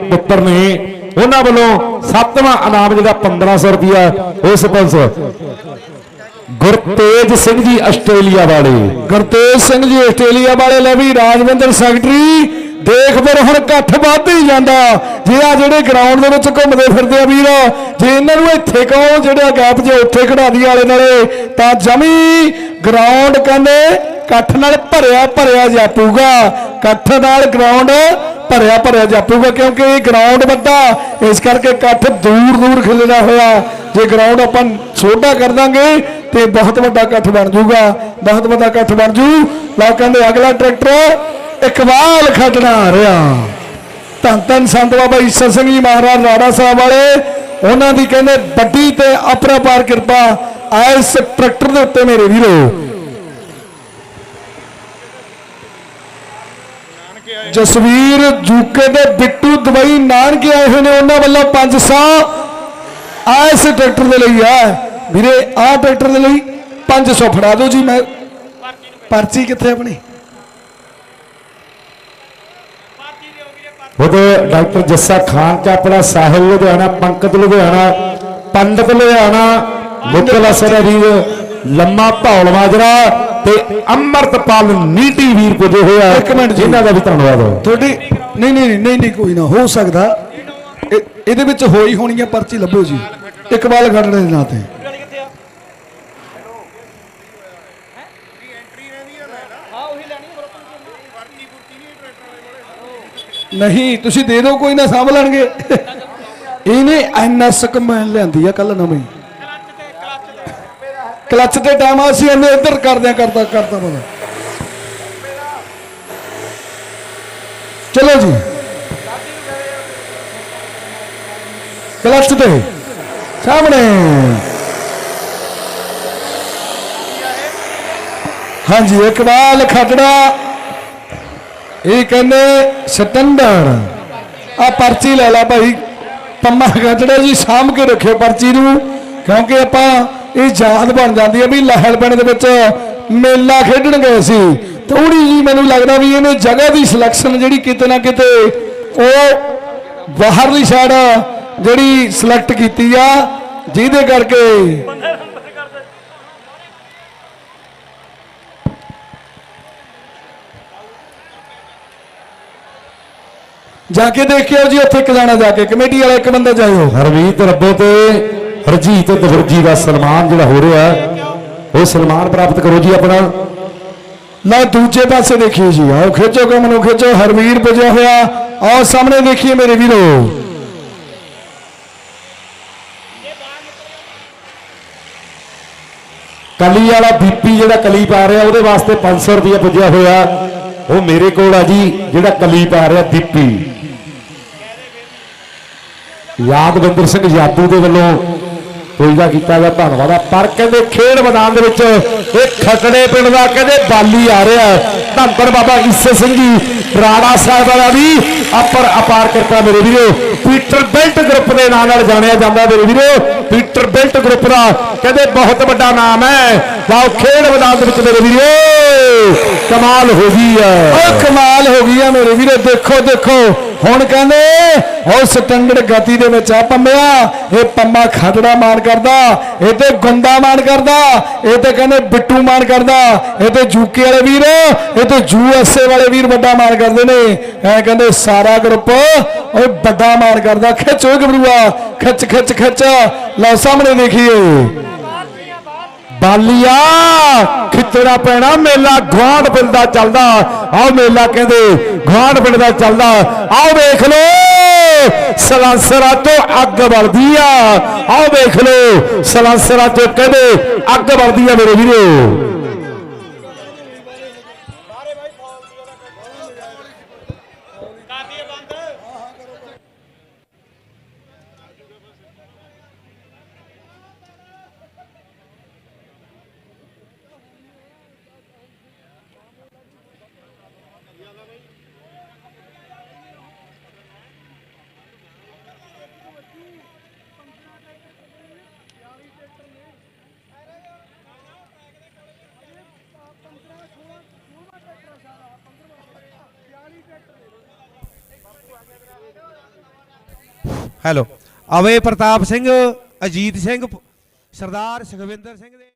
ਪੁੱਤਰ ਨੇ, ਉਹਨਾਂ ਵੱਲੋਂ ਸੱਤਵਾਂ ਇਨਾਮ ਜਿਹੜਾ 1500 ਰੁਪਿਆ ਉਹ ਸਪਾਂਸਰ ਗੁਰਤੇਜ ਸਿੰਘ ਜੀ ਆਸਟ੍ਰੇਲੀਆ ਵਾਲੇ। ਗੁਰਤੇਜ ਸਿੰਘ ਜੀ ਆਸਟ੍ਰੇਲੀਆ ਵਾਲੇ, ਲੈ ਵੀ ਰਾਜਵਿੰਦਰ ਸੈਕਟਰੀ, ਦੇਖ ਫਿਰ ਹੁਣ ਇਕੱਠ ਵੱਧ ਹੀ ਜਾਂਦਾ। ਜੇ ਆ ਜਿਹੜੇ ਗਰਾਊਂਡ ਦੇ ਵਿੱਚ ਘੁੰਮਦੇ ਫਿਰਦੇ ਆ ਵੀਰ, ਜੇ ਇਹਨਾਂ ਨੂੰ ਇੱਥੇ ਕਹੋ ਜਿਹੜਾ ਗੈਪ ਜੇ ਉੱਥੇ ਖੜਾ ਦੀ ਵਾਲੇ ਨਾਲੇ, ਤਾਂ ਜਮੀ ਗਰਾਊਂਡ ਕਹਿੰਦੇ ਇਕੱਠ ਨਾਲ ਭਰਿਆ ਭਰਿਆ ਜਾਪੂਗਾ। ਇਕੱਠ ਨਾਲ ਗਰਾਊਂਡ ਭਰਿਆ ਭਰਿਆ ਜਾਪੂਗਾ ਕਿਉਂਕਿ ਇਹ ਗਰਾਊਂਡ ਵੱਡਾ ਇਸ ਕਰਕੇ ਇਕੱਠ ਦੂਰ ਦੂਰ ਖਿਲਰਿਆ ਹੋਇਆ। ਜੇ ਗਰਾਊਂਡ ਆਪਾਂ ਛੋਟਾ ਕਰ ਦਾਂਗੇ, ਤੇ ਬਹੁਤ ਵੱਡਾ ਇਕੱਠ ਬਣ ਜਾਊਗਾ। ਬਹੁਤ ਵੱਡਾ ਇਕੱਠ ਬਣ ਜੂ ਲਓ ਕਹਿੰਦੇ ਅਗਲਾ ਟਰੈਕਟਰ, ਇਕਬਾਲ ਖੱਟਣਾ ਆ ਰਿਹਾ। ਧੰਨ ਧੰਨ ਸੰਤ ਬਾਬਾ ਈਸਰ ਸਿੰਘ ਜੀ ਮਹਾਰਾਜ, ਰਾੜਾ ਸਾਹਿਬ ਵਾਲੇ। ਉਹਨਾਂ ਦੀ ਕਹਿੰਦੇ ਵੱਡੀ ਤੇ ਅਪਰਪਾਰ ਕਿਰਪਾ ਆ ਇਸ ਟਰੈਕਟਰ ਦੇ ਉੱਤੇ ਮੇਰੇ ਵੀਰੋ। ਜਸਵੀਰ ਜੂਕੇ ਦੇ ਬਿੱਟੂ ਦਵਾਈ ਨਾਨਕੇ ਆਏ ਹੋਏ ਨੇ, ਉਹਨਾਂ ਵੱਲੋਂ 500 ਆ ਇਸ ਟਰੈਕਟਰ ਦੇ ਲਈ ਆ ਵੀਰੇ ਆ ਟਰੈਕਟਰ ਦੇ ਲਈ 500 ਫੜਾ ਦਿਓ ਜੀ, ਮੈਂ ਪਰਚੀ ਕਿੱਥੇ ਆਪਣੀ? ਉਹਦੇ ਡਾਕਟਰ ਜੱਸਾ ਖਾਨ ਚਾਪੜਾ ਸਾਹਿਲ, ਲੁਧਿਆਣਾ ਪੰਕਤ ਲੁਧਿਆਣਾ, ਪੰਡਤ ਲੁਧਿਆਣਾ ਮੁਕਲਾ ਸਰੀਰ ਲੰਮਾ ਭੌਲ ਮਾਜਰਾ ਤੇ ਅਮਰਤਪਾਲ ਨੀਟੀ ਵੀਰ ਪੁੱਜੇ ਹੋਇਆ ਇੱਕ ਮਿੰਟ ਜੀ। ਇਹਨਾਂ ਦਾ ਵੀ ਧੰਨਵਾਦ ਤੁਹਾਡੀ ਨਹੀਂ ਨਹੀਂ ਨਹੀਂ ਨਹੀਂ ਕੋਈ ਨਾ ਹੋ ਸਕਦਾ। ਇਹ- ਇਹਦੇ ਵਿੱਚ ਹੋਈ ਹੋਣੀ ਹੈ ਪਰਚੀ ਲੱਭੋ ਜੀ। ਇਕਬਾਲ ਖੜੜੇ ਦੇ ਨਾਂ ਤੇ। ਨਹੀਂ ਤੁਸੀਂ ਦੇ ਦਿਓ ਕੋਈ ਨਾ ਸਾਂਭ ਲੈਣਗੇ। ਇਹਨੇ ਐਨਐਸ ਕਮੈਨ ਲਿਆਂਦੀ ਆ ਕੱਲ ਨਵੀਂ। ਕਲੱਚ ਤੇ ਟਾਈਮ ਆ ਸੀ ਇਹਨੇ ਇੱਧਰ ਕਰਦਿਆਂ ਕਰਦਾ ਕਰਦਾ ਪਤਾ ਚਲੋ ਜੀ। ਕਲੱਚ ਤੇ। ਸਾਹਮਣੇ। ਹਾਂਜੀ ਇਕਬਾਲ ਖੱਟੜਾ ਇਹ ਕਹਿੰਦੇ ਸਤੰਦਰ। ਆ ਪਰਚੀ ਲੈ ਲੈ ਭਾਈ। ਪੰਮਾ ਖਟੜਾ ਜੀ, ਸਾਂਭ ਕੇ ਰੱਖਿਓ ਪਰਚੀ ਨੂੰ, ਕਿਉਂਕਿ ਆਪਾਂ ਇਹ ਯਾਦ ਬਣ ਜਾਂਦੀ ਹੈ ਵੀ ਲਹਿਲ ਪਿੰਡ ਦੇ ਵਿੱਚ ਮੇਲਾ ਖੇਡਣ ਗਏ ਸੀ। ਥੋੜੀ ਜੀ ਮੈਨੂੰ ਲੱਗਦਾ ਵੀ ਇਹਨੇ ਜਗ੍ਹਾ ਦੀ ਸਿਲੈਕਸ਼ਨ ਜਿਹੜੀ ਕਿਤੇ ਨਾ ਕਿਤੇ ਉਹ ਬਾਹਰਲੀ ਸਾਈਡ ਜਿਹੜੀ ਸਿਲੈਕਟ ਕੀਤੀ ਆ, ਜਿਹਦੇ ਕਰਕੇ ਜਾ ਕੇ ਦੇਖਿਓ ਜੀ, ਉੱਥੇ ਇੱਕ ਜਾਣਾ ਜਾ ਕੇ, ਕਮੇਟੀ ਵਾਲਾ ਇੱਕ ਬੰਦਾ ਜਾਇਓ। ਹਰਮੀਤ ਰੱਬੋ ਤੇ ਹਰਜੀਤ ਦਵਰਜੀ ਦਾ ਸਨਮਾਨ ਜਿਹੜਾ ਹੋ ਰਿਹਾ ਉਹ ਸਨਮਾਨ ਪ੍ਰਾਪਤ ਕਰੋ ਜੀ ਆਪਣਾ। ਨਾ ਦੂਜੇ ਪਾਸੇ ਦੇਖੀਏ ਜੀ ਆਓ ਖਿੱਚੋ ਕਮ ਨੂੰ ਖਿੱਚੋ ਹਰਵੀਰ ਪੁੱਜਿਆ ਹੋਇਆ ਆਓ ਸਾਹਮਣੇ ਦੇਖੀਏ ਮੇਰੇ ਵੀਰੋ। ਕਲੀ ਵਾਲਾ ਬੀਪੀ ਜਿਹੜਾ ਕਲੀ ਪਾ ਰਿਹਾ ਉਹਦੇ ਵਾਸਤੇ 500 ਰੁਪਏ ਪੁੱਜਿਆ ਹੋਇਆ ਉਹ ਮੇਰੇ ਕੋਲ ਆ ਜੀ ਜਿਹੜਾ ਕਲੀ ਪਾ ਰਿਹਾ ਬੀਪੀ। ਯਾਦਵਿੰਦਰ ਸਿੰਘ ਯਾਦੂ ਦੇ ਵੱਲੋਂ ਪੁੱਜਦਾ ਕੀਤਾ ਗਿਆ ਧੰਨਵਾਦ ਆ ਪਰ ਕਹਿੰਦੇ ਖੇਡ ਮੈਦਾਨ ਦੇ ਵਿੱਚ ਇਹ ਖਟੜੇ ਪਿੰਡ ਦਾ ਕਹਿੰਦੇ ਬਾਲੀ ਆ ਰਿਹਾ ਧੰਨ ਬਾਬਾ ਈਸੇ ਸਿੰਘ ਜੀ, ਰਾਣਾ ਸਾਹਿਬ ਵਾਲਾ ਵੀ ਅਪਰ ਅਪਾਰ ਕਿਰਪਾ ਮੇਰੇ ਵੀਰੋ। ਪੀਟਰ ਬੈਲਟ ਗਰੁੱਪ ਦੇ ਨਾਂ ਨਾਲ ਜਾਣਿਆ ਜਾਂਦਾ ਮੇਰੇ ਵੀਰੋ। ਪੀਟਰ ਬੈਲਟ ਗਰੁੱਪ ਦਾ ਕਹਿੰਦੇ ਬਹੁਤ ਵੱਡਾ ਨਾਮ ਹੈ। ਲਓ ਖੇਡ ਮੈਦਾਨ ਦੇ ਵਿੱਚ ਮੇਰੇ ਵੀਰੋ। ਕਮਾਲ ਹੋ ਗਈ ਹੈ। ਓ ਕਮਾਲ ਹੋ ਗਈ ਹੈ ਮੇਰੇ ਵੀਰੋ। ਦੇਖੋ ਦੇਖੋ। ਹੁਣ ਕਹਿੰਦੇ, ਉਹ ਸਟੈਂਡਰਡ ਗਤੀ ਦੇ ਵਿੱਚ ਆ ਪੰਮਿਆ। ਇਹ ਪੰਮਾ ਖਟੜਾ ਮਾਨ ਕਰਦਾ, ਇਹ ਤੇ ਗੁੰਦਾ ਮਾਨ ਕਰਦਾ, ਇਹ ਤੇ ਕਹਿੰਦੇ ਬਿੱਟੂ ਮਾਨ ਕਰਦਾ, ਇਹ ਤੇ ਜੂਕੇ ਵਾਲੇ ਵੀਰ, ਇਹ ਤੇ ਯੂਐਸਏ ਵਾਲੇ ਵੀਰ ਵੱਡਾ ਮਾਨ ਕਰਦੇ ਨੇ। ਐ ਕਹਿੰਦੇ ਸਾਰਾ ਗਰੁੱਪ, ਓਏ ਵੱਡਾ ਮਾਨ ਕਰਦਾ। ਖਿੱਚ ਓਏ ਗਬਰੂਆ, ਖਿੱਚ ਖਿੱਚ ਖਿੱਚ। ਲਓ ਸਾਹਮਣੇ ਦੇਖੀਏ। ਬਾਲੀਆ, ਖਿੱਚਣਾ ਪੈਣਾ, ਮੇਲਾ ਗਵਾਂਡ ਪਿੰਡ ਦਾ ਚੱਲਦਾ। ਆਓ ਮੇਲਾ ਕਹਿੰਦੇ ਗਵਾਂਡ ਪਿੰਡ ਦਾ ਚੱਲਦਾ। ਆਓ ਵੇਖ ਲੋ ਸਲਾਂਸਰਾ ਤੋਂ ਅੱਗ ਵਰਦੀ ਆ। ਆਹ ਵੇਖ ਲੋ ਸਲਾਂਸਰਾ ਤੋਂ ਕਹਿੰਦੇ ਅੱਗ ਵਰਦੀ ਆ ਮੇਰੇ ਵੀਰੋ। ਹੈਲੋ। ਅਵੇ ਪ੍ਰਤਾਪ ਸਿੰਘ ਅਜੀਤ ਸਿੰਘ ਸਰਦਾਰ ਸੁਖਵਿੰਦਰ ਸਿੰਘ ਦੇ